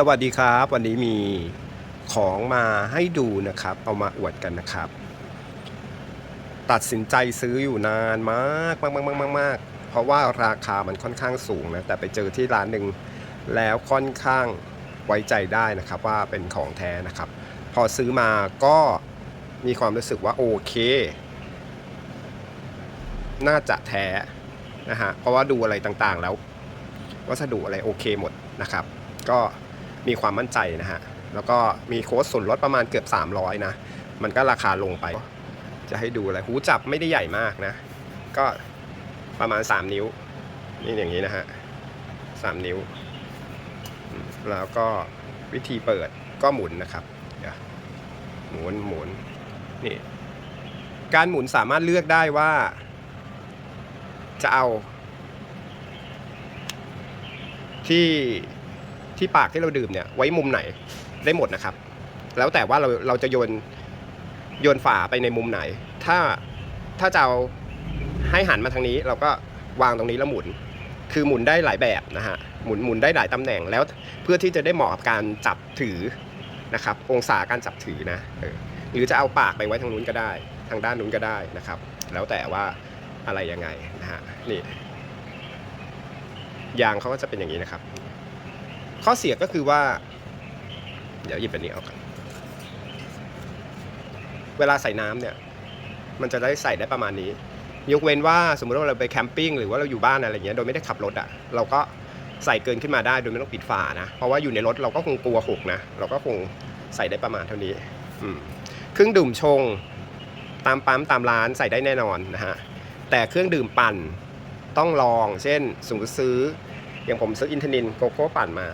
สวัสดีครับ วันนี้มีของมาให้ดูนะครับ เอามาอวดกันนะครับ ตัดสินใจซื้ออยู่นานมากมากมากมากมากมากเพราะว่าราคามันค่อนข้างสูงนะแต่ไปเจอที่ร้านหนึ่งแล้วค่อนข้างไว้ใจได้นะครับว่าเป็นของแท้นะครับ พอซื้อมาก็มีความรู้สึกว่าโอเค น่าจะแท้นะฮะเพราะว่าดูอะไรต่างๆแล้ว วัสดุอะไรโอเคหมดนะครับก็ มีความมั่นใจนะฮะ แล้วก็มีโค้ดส่วนลดประมาณเกือบ 300 นะ มันก็ราคาลงไป จะให้ดูอะไรหูจับไม่ได้ใหญ่มากนะ ก็ประมาณ 3 นิ้ว นี่อย่างนี้นะฮะ3นิ้ว แล้วก็วิธีเปิดก็หมุนนะครับหมุนหมุนนี่การหมุนสามารถเลือกได้ว่า จะเอาที่ ที่ปากที่เราดื่มเนี่ยไว้มุมไหนได้หมดนะครับ แล้วแต่ว่าเราเราจะโยนโยนฝาไปในมุมไหน ถ้าถ้าจะเอาให้หันมาทางนี้ เราก็วางตรงนี้แล้วหมุน คือหมุนได้หลายแบบนะฮะหมุนหมุนได้หลายตำแหน่งแล้วเพื่อที่จะได้เหมาะกับการจับถือนะครับ องศาการจับถือนะหรือจะเอาปากไปไว้ทางนู้นก็ได้ ทางด้านนู้นก็ได้นะครับ แล้วแต่ว่าอะไรยังไงนะฮะนี่ยางเขาก็จะเป็นอย่างนี้นะครับ ข้อเสียก็คือว่า เดี๋ยวหยิบอันนี้เอากันเวลาใส่น้ำเนี่ย มันจะได้ใส่ได้ประมาณนี้ ยกเว้นว่าสมมติว่าเราไปแคมปิ้งหรือว่าเราอยู่บ้านอะไรเงี้ยโดยไม่ได้ขับรถอะ่ะเราก็ใส่เกินขึ้นมาได้โดยไม่ต้องปิดฝานะ เพราะว่าอยู่ในรถเราก็คงกลัวหกนะ เราก็คงใส่ได้ประมาณเท่านี้เครื่องดื่มชง ตามปั๊มตามร้านใส่ได้แน่นอนนะฮะแต่เครื่องดื่มปั่นต้องลอง เช่นสมมติซื้ออย่างผมซื้ออินทนินโกโก้ปั่นมา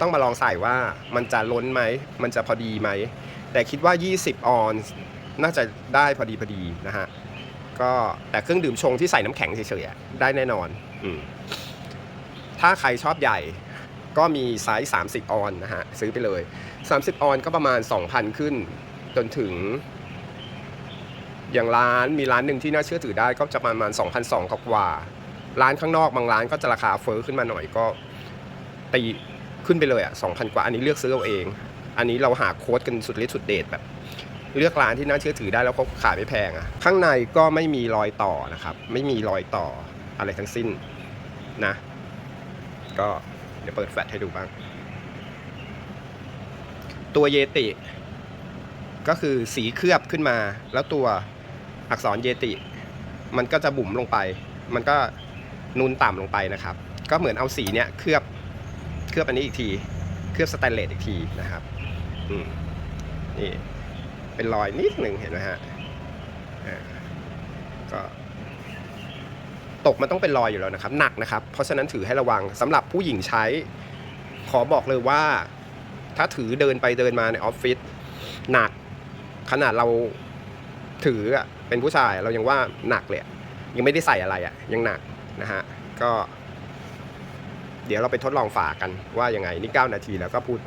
ต้องมาลองใส่ว่ามันจะล้นไหม มันจะพอดีไหม แต่คิดว่า 20 ออนซ์น่าจะได้พอดีพอดีนะฮะ ก็แต่เครื่องดื่มชงที่ใส่น้ำแข็งเฉยๆได้แน่นอนอถ้าใครชอบใหญ่ก็มีไซส์ 30 ออนนะฮะ ซื้อไปเลย 30 ออนก็ประมาณ 2,000 ขึ้น จนถึง อย่างร้านมีร้านหนึ่งที่น่าเชื่อถือได้ก็จะประมาณ 2,200กว่า ร้านข้างนอกบางร้านก็จะราคาเฟอ้อขึ้นมาหน่อยก็ตี ขึ้นไปเลยอะ2,000กว่าอันนี้เลือกซื้อเอาเอง อันนี้เราหาโค้ดกันสุดฤทธิ์สุดเดชแบบ เลือกร้านที่น่าเชื่อถือได้แล้วเขาขายไม่แพงอะข้างในก็ไม่มีรอยต่อนะครับ ไม่มีรอยต่ออะไรทั้งสิ้นนะ ก็เดี๋ยวเปิดแฟลชให้ดูบ้าง ตัวเยติ ก็คือสีเคลือบขึ้นมา แล้วตัวอักษรเยติ มันก็จะบุ๋มลงไป มันก็นูนต่ำลงไปนะครับ ก็เหมือนเอาสีเนี้ยเคลือบ ลือบอันนี้อีกที เคลือบสแตนเลสอีกทีนะครับอืมนี่เป็นรอยนิดหนึ่งเห็นไหมฮะก็ตกมันต้องเป็นรอยอยู่แล้วนะครับ หนักนะครับ เพราะฉะนั้นถือให้ระวังสำหรับผู้หญิงใช้ ขอบอกเลยว่า ถ้าถือเดินไปเดินมาในออฟฟิศหนัก ขนาดเราถือเป็นผู้ชายเรายังว่าหนักเลยยังไม่ได้ใส่อะไรอะยังหนักนะฮะก็ เดี๋ยวเราไปทดลองฝากันว่ายังไงนี่ 9 นาทีแล้วก็พูด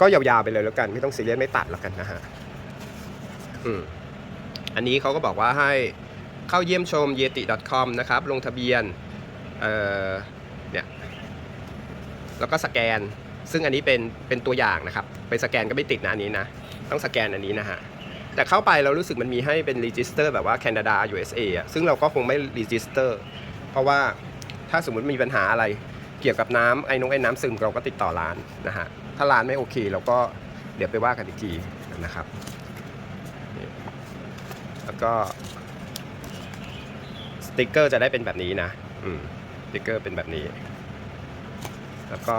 ก็ยาวๆไปเลยแล้วกันไม่ต้องซีเรียสไม่ตัดแล้วกันนะฮะอืมอันนี้เขาก็บอกว่าให้เข้าเยี่ยมชม yeti.com นะครับ ลงทะเบียนเอ่อเนี่ยแล้วก็สแกน ซึ่งอันนี้เป็นเป็นตัวอย่างนะครับ ไปสแกนก็ไม่ติดนะอันนี้นะ ต้องสแกนอันนี้นะฮะแต่เข้าไปเรารู้สึกมันมีให้เป็นรีจิสเตอร์แบบว่าแคนาดา USA อะซึ่งเราก็คงไม่รีจิสเตอร์เพราะว่าถ้าสมมติมีปัญหาอะไร กี่ยวกับน้ำไอ้นงไอ้น้ำซึมเราก็ติดต่อร้านนะฮะถ้าร้านไม่โอเคเราก็เดี๋ยวไปว่ากันอีกทีนะครับ แล้วก็สติกเกอร์จะได้เป็นแบบนี้นะอืมสติกเกอร์เป็นแบบนี้ แล้วก็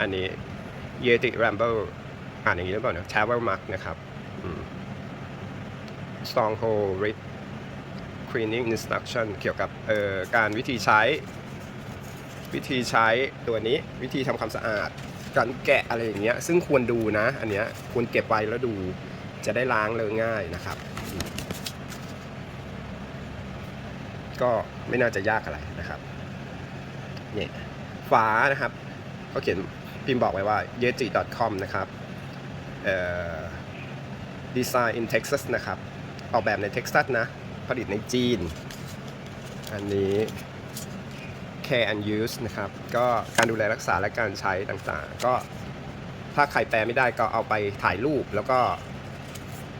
อันนี้ Yeti Ramble อ่านอย่างนี้หรือเปล่าเนี่ย Travel Mark นะครับอืม Stronghold Read Cleaning Instruction เกี่ยวกับการวิธีใช้ วิธีใช้ตัวนี้วิธีทำความสะอาด การแกะอะไรอย่างเงี้ยซึ่งควรดูนะ อันเนี้ยควรเก็บไว้แล้วดูจะได้ล้างเลยง่ายนะครับ ก็ไม่น่าจะยากอะไรนะครับเนี่ยฝานะครับเขาเขียนพิมพ์บอกไว้ว่า yeti.com นะครับเอ่อ design in Texas นะครับ ออกแบบในเท็กซัสนะ ผลิตในจีน อันนี้ care and use นะครับ ก็การดูแลรักษาและการใช้ต่างๆ ก็ถ้าใครแปลไม่ได้ก็เอาไปถ่ายรูปแล้วก็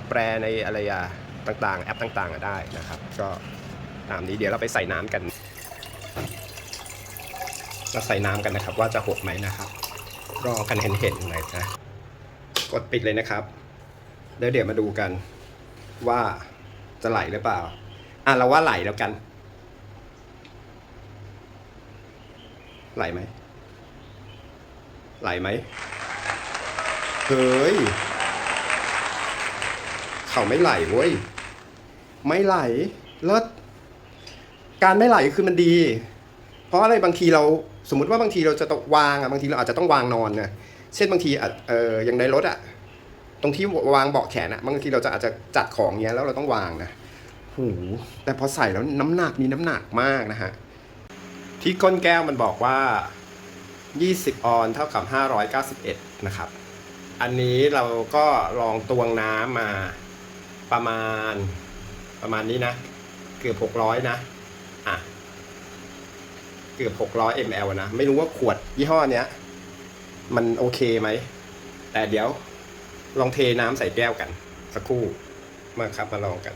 แปลในอะไรอะต่างๆ แอปต่างๆได้นะครับ ก็ตามนี้เดี๋ยวเราไปใส่น้ำกันเราใส่น้ำกันนะครับ ว่าจะหกไหมนะครับ รอกันเห็นๆหน่อยนะ กดปิดเลยนะครับ แล้วเดี๋ยวมาดูกันว่าจะไหลหรือเปล่า อะเราว่าไหลแล้วกัน ไหลไหมไหลไหมเฮ้ยเขาไม่ไหลเว้ยไม่ไหลเลิศการไม่ไหลคือมันดี เพราะอะไรบางทีเราสมมติว่าบางทีเราจะต้องวางอะบางทีเราอาจจะต้องวางนอนนะเช่นบางทีอะเอออย่างในรถอะตรงที่วางเบาะแขนอะบางทีเราจะอาจจะจัดของเงี้ยแล้วเราต้องวางนะโหแต่พอใส่แล้วน้ำหนักมีน้ำหนักมากนะฮะ ที่ก้นแก้วมันบอกว่า 20 ออนเท่ากับ 591 นะครับ อันนี้เราก็ลองตวงน้ำมาประมาณประมาณนี้นะ เกือบ 600 นะอะเกือบ 600 ml นะ ไม่รู้ว่าขวดยี่ห้อเนี้ย มันโอเคไหม แต่เดี๋ยวลองเทน้ำใส่แก้วกัน สักครู่มาครับมาลองกัน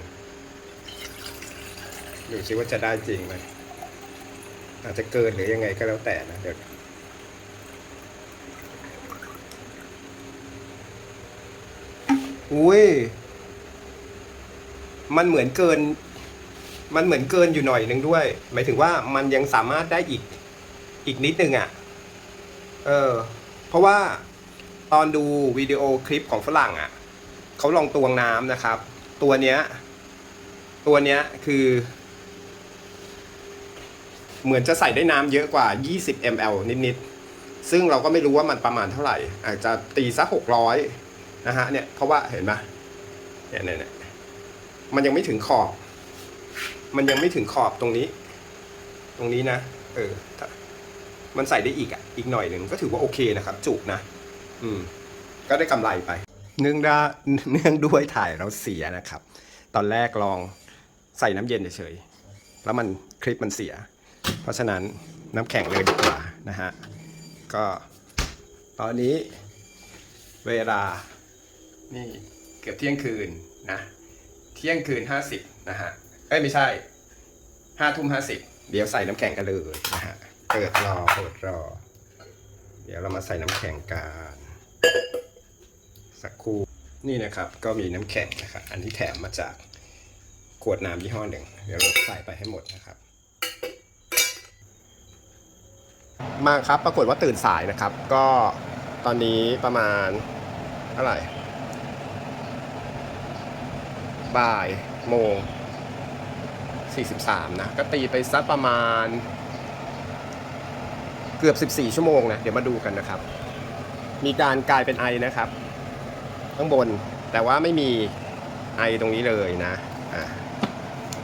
ดูซิว่าจะได้จริงไหม อาจจะเกินหรือยังไงก็แล้วแต่นะเดี๋ยวอุ้ย มันเหมือนเกิน มันเหมือนเกินอยู่หน่อยหนึ่งด้วย หมายถึงว่ามันยังสามารถได้อีก อีกนิดนึงอะ่ะ เออ เพราะว่าตอนดูวิดีโอคลิปของฝรั่งอะ่ะ เขาลองตวงน้ำนะครับ ตัวเนี้ย ตัวเนี้ยคือ เหมือนจะใส่ได้น้ำเยอะกว่า 20 ml นิดๆ ซึ่งเราก็ไม่รู้ว่ามันประมาณเท่าไหร่ อาจจะตีสัก600นะฮะเนี่ยเพราะว่าเห็นไหมเนี่ยเนี่ยเนี่ยมันยังไม่ถึงขอบ มันยังไม่ถึงขอบตรงนี้ ตรงนี้นะ เออ มันใส่ได้อีกอะ อีกหน่อยหนึ่งก็ถือว่าโอเคนะครับ จุนะ อืม ก็ได้กำไรไป เนื่องด้เนื่องด้วยถ่ายเราเสียนะครับ ตอนแรกลองใส่น้ำเย็นเฉยๆ แล้วมันคลิปมันเสีย เพราะฉะนั้นน้ำแข็งเลยดีกว่านะฮะ ก็ตอนนี้เวลานี่เกือบเที่ยงคืนนะ เที่ยงคืนห้าสิบนะฮะ เอ้ยไม่ใช่ห้าทุ่มห้าสิบเดี๋ยวใส่น้ำแข็งกันเลยนะฮะ เปิดรอเปิดรอ เดี๋ยวเรามาใส่น้ำแข็งกันสักครู่นี่นะครับก็มีน้ำแข็งนะครับอันที่แถมมาจากขวดน้ำยี่ห้อหนึ่งเดี๋ยวเราใส่ไปให้หมดนะครับ มาครับ ปรากฏว่าตื่นสายนะครับ ก็ตอนนี้ประมาณเท่าไหร่บ่ายโมง 43 นะ ก็ตีไปสักประมาณ เกือบ 14 ชั่วโมงนะ เดี๋ยวมาดูกันนะครับ มีการกลายเป็นไอนะครับ ข้างบน แต่ว่าไม่มีไอตรงนี้เลยนะ อะ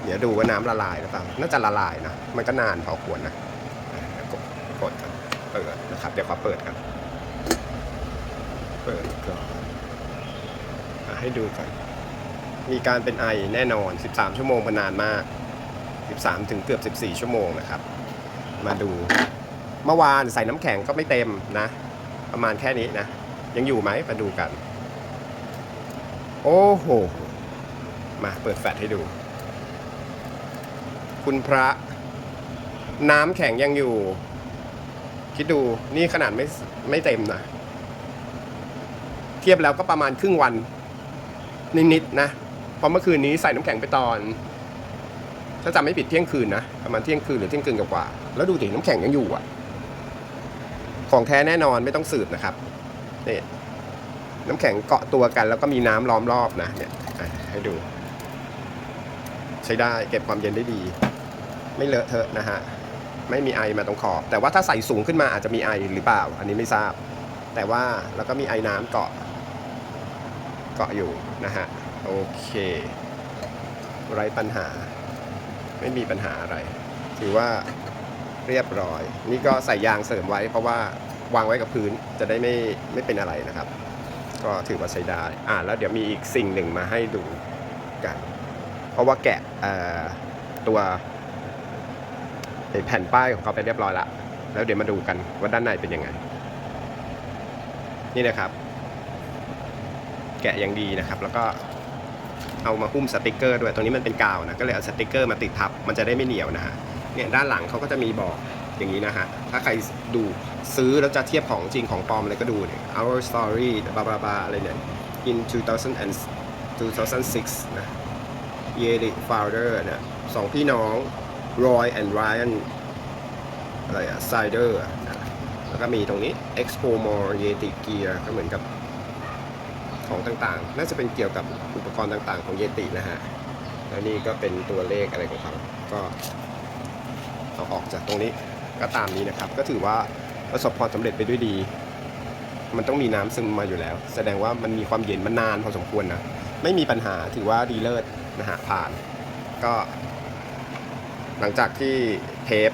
เดี๋ยวดูว่าน้ำละลายหรือเปล่า น่าจะละลายนะ มันก็นานพอควรนะอะเดี๋ยวกดกดกันเปิด นะครับ เดี๋ยวขอเปิดกัน เปิดก่อนให้ดูกัน มีการเป็นไอแน่นอน 13 ชั่วโมงมันนานมาก 13 ถึงเกือบ 14 ชั่วโมงนะครับ มาดู เมื่อวานใส่น้ำแข็งก็ไม่เต็มนะ ประมาณแค่นี้นะ ยังอยู่ไหมมาดูกัน โอ้โห มาเปิดแฟลชให้ดู คุณพระน้ำแข็งยังอยู่ คิดดูนี่ขนาดไม่ไม่เต็มนะ เทียบแล้วก็ประมาณครึ่งวัน นิดๆนะเพราะเมื่อคืนนี้ใส่น้ำแข็งไปตอน ถ้าจำไม่ผิดเที่ยงคืนนะ ประมาณเที่ยงคืนหรือเที่ยงคืนกว่าๆแล้วดูดิน้ำแข็งยังอยู่อะ ของแท้แน่นอนไม่ต้องสืบนะครับนี่น้ำแข็งเกาะตัวกัน แล้วก็มีน้ำล้อมรอบนะเนี่ยให้ดู ใช้ได้เก็บความเย็นได้ดี ไม่เลอะเทอะนะฮะ ไม่มีไอมาตรงขอบ แต่ว่าถ้าใส่สูงขึ้นมาอาจจะมีไอหรือเปล่า อันนี้ไม่ทราบ แต่ว่าแล้วก็มีไอน้ำเกาะ เกาะอยู่นะฮะ โอเค ไร้ปัญหา ไม่มีปัญหาอะไร ถือว่าเรียบร้อย นี่ก็ใส่ยางเสริมไว้ เพราะว่าวางไว้กับพื้นจะได้ไม่ไม่เป็นอะไรนะครับ ก็ถือว่าใช้ได้อ่าแล้วเดี๋ยวมีอีกสิ่งหนึ่งมาให้ดูกัน เพราะว่าแกะตัว แผ่นป้ายของเขาไปเรียบร้อยละแล้วเดี๋ยวมาดูกันว่าด้านในเป็นยังไง นี่นะครับ แกะอย่างดีนะครับ แล้วก็เอามาหุ้มสติกเกอร์ด้วยตรงนี้มันเป็นกาวนะก็เลยเอาสติกเกอร์มาติดทับมันจะได้ไม่เหนียวนะฮะเนี่ยด้านหลังเขาก็จะมีบอกอย่างนี้นะฮะ ถ้าใครดูซื้อแล้วจะเทียบของจริงของปลอมอะไรก็ดูเนี่ย our story บาบาบาอะไรเนี่ย in 2000 and 2006 นะเยริฟาวเดอร์เนี่ยสองพี่น้อง รอยแอนด์ไรอันอะไรอะไซเดอร์แล้วก็มีตรงนี้ Expo More Yeti Gear ก็เหมือนกับของต่างๆ น่าจะเป็นเกี่ยวกับอุปกรณ์ต่างๆ ของเยตินะฮะ แล้วนี่ก็เป็นตัวเลขอะไรของเขา ก็เอาออกจากตรงนี้ก็ตามนี้นะครับ ก็ถือว่าประสบความสำเร็จไปด้วยดี มันต้องมีน้ำซึมมาอยู่แล้ว แสดงว่ามันมีความเย็นมันนานพอสมควรนะ ไม่มีปัญหาถือว่าดีเลิศนะฮะผ่าน ก็ หลังจากที่เทป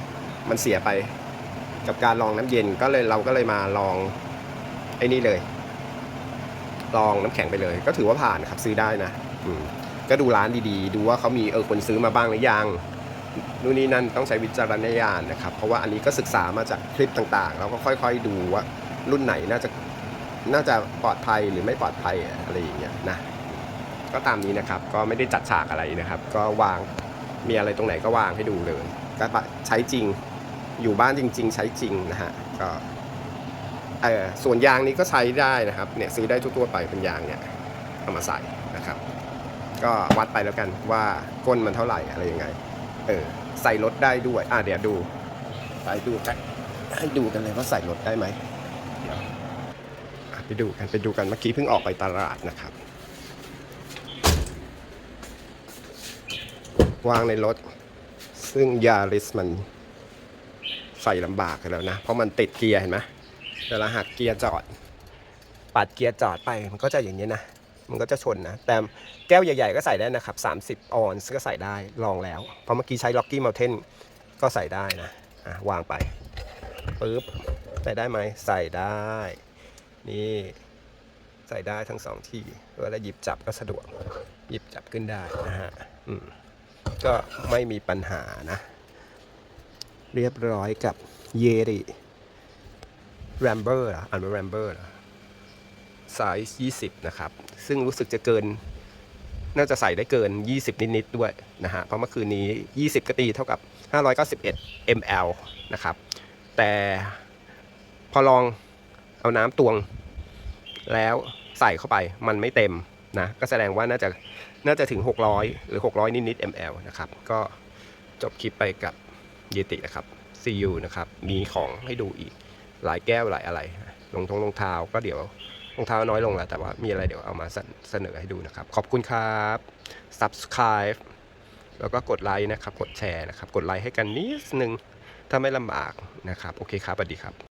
มันเสียไป กับการลองน้ำเย็นก็เลยเราก็เลยมาลองไอ้นี่เลย ลองน้ำแข็งไปเลย ก็ถือว่าผ่านครับซื้อได้นะก็ดูร้านดีๆ ดูว่าเขามีเออคนซื้อมาบ้างหรือยังนู่นนี่นั่นต้องใช้วิจารณญาณนะครับ เพราะว่าอันนี้ก็ศึกษามาจากคลิปต่างๆ แล้วก็ค่อยๆดูว่ารุ่นไหนน่าจะน่าจะปลอดภัยหรือไม่ปลอดภัยอะไรอย่างเงี้ยนะก็ตามนี้นะครับก็ไม่ได้จัดฉากอะไรนะครับ ก็วาง มีอะไรตรงไหนก็วางให้ดูเลยก็ใช้จริงอยู่บ้านจริง ๆ ใช้จริงนะฮะก็เออส่วนยางนี้ก็ใช้ได้นะครับเนี่ยซื้อได้ทั่วๆไปเป็นยางเนี่ยเอามาใส่นะครับ ก็วัดไปแล้วกันว่าก้นมันเท่าไหร่อะไรยังไงเออใส่รถได้ด้วยอะเดี๋ยวดูไปดูกันให้ดูกันเลยว่าใส่รถได้ไหมเดี๋ยวไปดูกันไปดูกันเมื่อกี้เพิ่งออกไปตลาดนะครับ วางในรถ ซึ่งยาริสมันใส่ลำบากแล้วนะ เพราะมันติดเกียร์เห็นไหมเวลาหักเกียร์จอด ปัดเกียร์จอดไปมันก็จะอย่างนี้นะ มันก็จะชนนะ แต่แก้วใหญ่ๆก็ใส่ได้นะครับ 30 ออนซ์ก็ใส่ได้ลองแล้ว เพราะเมื่อกี้ใช้ Rocky Mountain ก็ใส่ได้นะอะวางไปปึ๊บใส่ได้ไหมใส่ได้ นี่ใส่ได้ทั้งสองที่เวลาหยิบจับก็สะดวก หยิบจับขึ้นได้นะฮะ อืม ก็ไม่มีปัญหานะ เรียบร้อยกับเยริแรมเบอร์อ่านว่าแรมเบอร์ไซส์20 นะครับ ซึ่งรู้สึกจะเกิน น่าจะใส่ได้เกิน 20 นิด ๆ ด้วยนะฮะ เพราะเมื่อคืนนี้ 20 ก็ตีเท่ากับ 591 ml นะครับ แต่พอลองเอาน้ำตวงแล้วใส่เข้าไปมันไม่เต็ม นะก็แสดงว่าน่าจะน่าจะถึง 600 หรือ 600 นิดๆ ml นะครับ ก็จบคลิปไปกับเยตินะครับ CU นะครับ มีของให้ดูอีกหลายแก้วหลายอะไรรองทงรองเท้าก็เดี๋ยวรองเท้าน้อยลงแล้วแต่ว่ามีอะไรเดี๋ยวเอามาเสนอให้ดูนะครับ ขอบคุณครับ subscribe แล้วก็กดไลค์นะครับ กดแชร์นะครับ กดไลค์ให้กันนิดนึง ถ้าไม่ลำบากนะครับ โอเคครับสวัสดีครับ